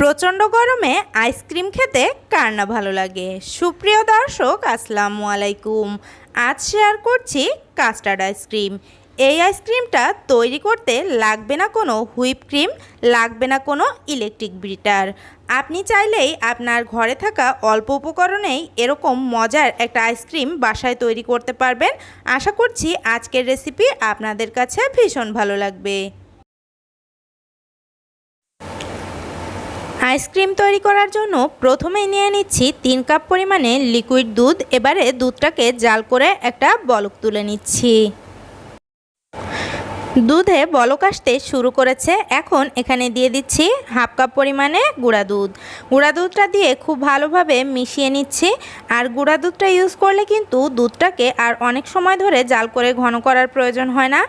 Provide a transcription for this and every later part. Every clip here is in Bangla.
প্রচণ্ড গরমে আইসক্রিম খেতে কার না ভালো লাগে? সুপ্রিয় দর্শক, আসসালামু আলাইকুম। আজ শেয়ার করছি কাস্টার্ড আইসক্রিম। এই আইসক্রিমটা তৈরি করতে লাগবে না কোনো হুইপ ক্রিম, লাগবে না কোনো ইলেকট্রিক ব্রিটার। আপনি চাইলেই আপনার ঘরে থাকা অল্প উপকরণেই এরকম মজার একটা আইসক্রিম বাসায় তৈরি করতে পারবেন। আশা করছি আজকের রেসিপি আপনাদের কাছে ভীষণ ভালো লাগবে। আইসক্রিম তৈরি করার জন্য প্রথমে নিয়ে নিচ্ছি তিন কাপ পরিমাণে লিকুইড দুধ। এবারে দুধটাকে জাল করে একটা বলক তুলে নিচ্ছি। দুধে বলক আসতে শুরু করেছে। এখন এখানে দিয়ে দিচ্ছি হাফ কাপ পরিমাণে গুঁড়া দুধ। গুঁড়া দুধটা দিয়ে খুব ভালোভাবে মিশিয়ে নিচ্ছি। আর গুঁড়া দুধটা ইউজ করলে কিন্তু দুধটাকে আর অনেক সময় ধরে জাল করে ঘন করার প্রয়োজন হয় না।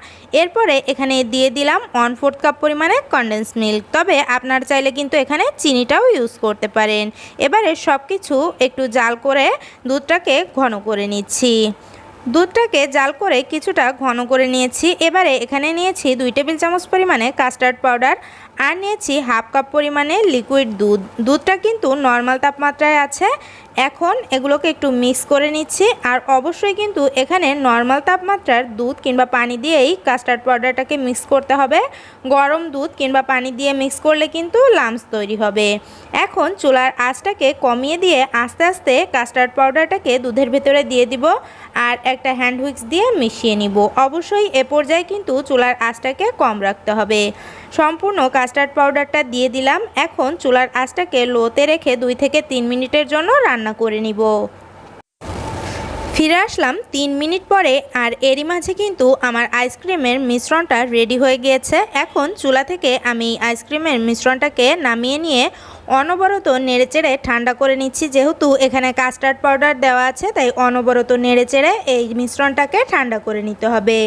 এরপরে এখানে দিয়ে দিলাম ওয়ান ফোর্থ কাপ পরিমাণে কনডেন্স মিল্ক তবে আপনার চাইলে কিন্তু এখানে চিনিটাও ইউজ করতে পারেন। এবারে সব কিছু একটু জাল করে দুধটাকে ঘন করে নিচ্ছি। দুধটাকে জাল করে কিছুটা ঘন করে নিয়েছি। এবারে এখানে নিয়েছি দুই টেবিল চামচ পরিমাণে কাস্টার্ড পাউডার আর নিয়েছি হাফ কাপ পরিমাণে লিকুইড দুধ। দুধটা কিন্তু নর্মাল তাপমাত্রায় আছে। এখন এগুলোকে একটু মিক্স করে নিচ্ছি আর অবশ্যই কিন্তু এখানে নর্মাল তাপমাত্রার দুধ কিংবা পানি দিয়েই কাস্টার্ড পাউডারটাকে মিক্স করতে হবে। গরম দুধ কিংবা পানি দিয়ে মিক্স করলে কিন্তু লামস তৈরি হবে। এখন চুলার আঁচটাকে কমিয়ে দিয়ে আস্তে আস্তে কাস্টার্ড পাউডারটাকে দুধের ভেতরে দিয়ে দিব আর একটা হ্যান্ড হুইক্স দিয়ে মিশিয়ে নিব। অবশ্যই এ পর্যায়ে কিন্তু চুলার আঁচটাকে কম রাখতে হবে। সম্পূর্ণ কাস্টার্ড পাউডারটা দিয়ে দিলাম। এখন চুলার আঁচটাকে লোতে রেখে দুই থেকে তিন মিনিটের জন্য রান্না করে নিব। ফিরে আসলাম তিন মিনিট পরে, আর এরই মাঝে কিন্তু আমার আইসক্রিমের মিশ্রণটা রেডি হয়ে গিয়েছে। এখন চুলা থেকে আমি আইসক্রিমের মিশ্রণটাকে নামিয়ে নিয়ে অনবরত নেড়েচেড়ে ঠান্ডা করে নিচ্ছি। যেহেতু এখানে কাস্টার্ড পাউডার দেওয়া আছে, তাই অনবরত নেড়েচেড়ে এই মিশ্রণটাকে ঠান্ডা করে নিতে হবে।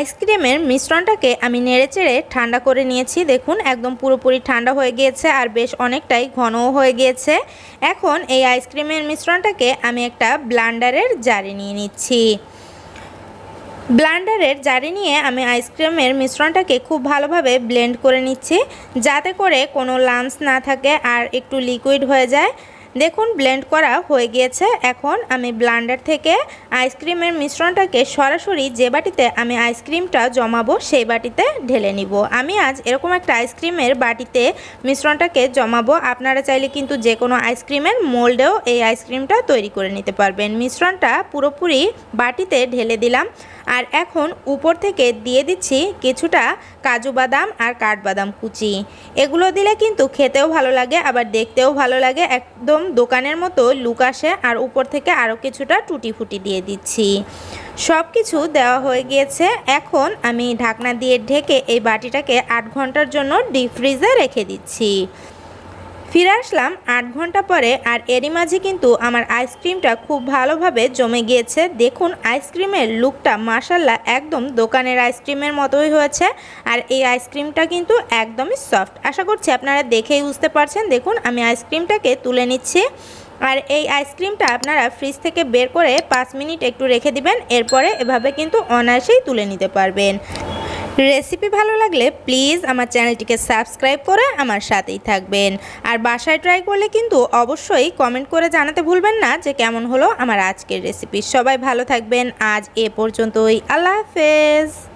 আইসক্রিমের মিশ্রণটাকে আমি নেড়েচেড়ে ঠান্ডা করে নিয়েছি। দেখুন, একদম পুরোপুরি ঠান্ডা হয়ে গিয়েছে আর বেশ অনেকটাই ঘনও হয়ে গিয়েছে। এখন এই আইসক্রিমের মিশ্রণটাকে আমি একটা ব্লান্ডারের জারে নিয়ে নিচ্ছি। ব্লান্ডারের জারি নিয়ে আমি আইসক্রিমের মিশ্রণটাকে খুব ভালোভাবে ব্লেন্ড করে নিচ্ছি। যাতে করে কোনো লামস না থাকে আর একটু লিকুইড হয়ে যায়। দেখুন ব্লেন্ড করা হয়ে গিয়েছে। এখন আমি ব্লান্ডার থেকে আইসক্রিমের মিশ্রণটাকে সরাসরি যে বাটিতে আমি আইসক্রিমটা জমাবো, সেই বাটিতে ঢেলে নিব। আমি আজ এরকম একটা আইসক্রিমের বাটিতে মিশ্রণটাকে জমাবো। আপনারা চাইলে কিন্তু যে কোনো আইসক্রিমের মোল্ডেও এই আইসক্রিমটা তৈরি করে নিতে পারবেন। মিশ্রণটা পুরোপুরি বাটিতে ঢেলে দিলাম। আর এখন উপর থেকে দিয়ে দিচ্ছি কিছুটা কাজু বাদাম আর কাঠবাদাম কুচি। এগুলো দিলে কিন্তু খেতেও ভালো লাগে, আবার দেখতেও ভালো লাগে। একদম দোকানের মতো লুক আসে আর উপর থেকে আরও কিছুটা টুটি ফুটি দিয়ে দিচ্ছি। সব কিছু দেওয়া হয়ে গিয়েছে। এখন আমি ঢাকনা দিয়ে ঢেকে এই বাটিটাকে আট ঘণ্টার জন্য ডিপ ফ্রিজে রেখে দিচ্ছি। ফিরে আসলাম আট ঘণ্টা পরে আর এরই মাঝে কিন্তু আমার আইসক্রিমটা খুব ভালোভাবে জমে গিয়েছে। দেখুন, আইসক্রিমের লুকটা মাসাল্লাহ একদম দোকানের আইসক্রিমের মতোই হয়েছে আর এই আইসক্রিমটা কিন্তু একদমই সফট। আশা করছি আপনারা দেখেই বুঝতে পারছেন। দেখুন, আমি আইসক্রিমটাকে তুলে নিচ্ছি আর এই আইসক্রিমটা আপনারা ফ্রিজ থেকে বের করে পাঁচ মিনিট একটু রেখে দিবেন। এরপরে এভাবে কিন্তু অনায়াসেই তুলে নিতে পারবেন। রেসিপি ভালো লাগলে প্লিজ আমার চ্যানেলটিকে সাবস্ক্রাইব করে আমার সাথেই থাকবেন। আর বাসায় ট্রাই করলে কিন্তু অবশ্যই কমেন্ট করে জানাতে ভুলবেন না যে কেমন হলো আমার আজকের রেসিপি সবাই ভালো থাকবেন। আজ এ পর্যন্তই। আল্লাহ হাফেজ।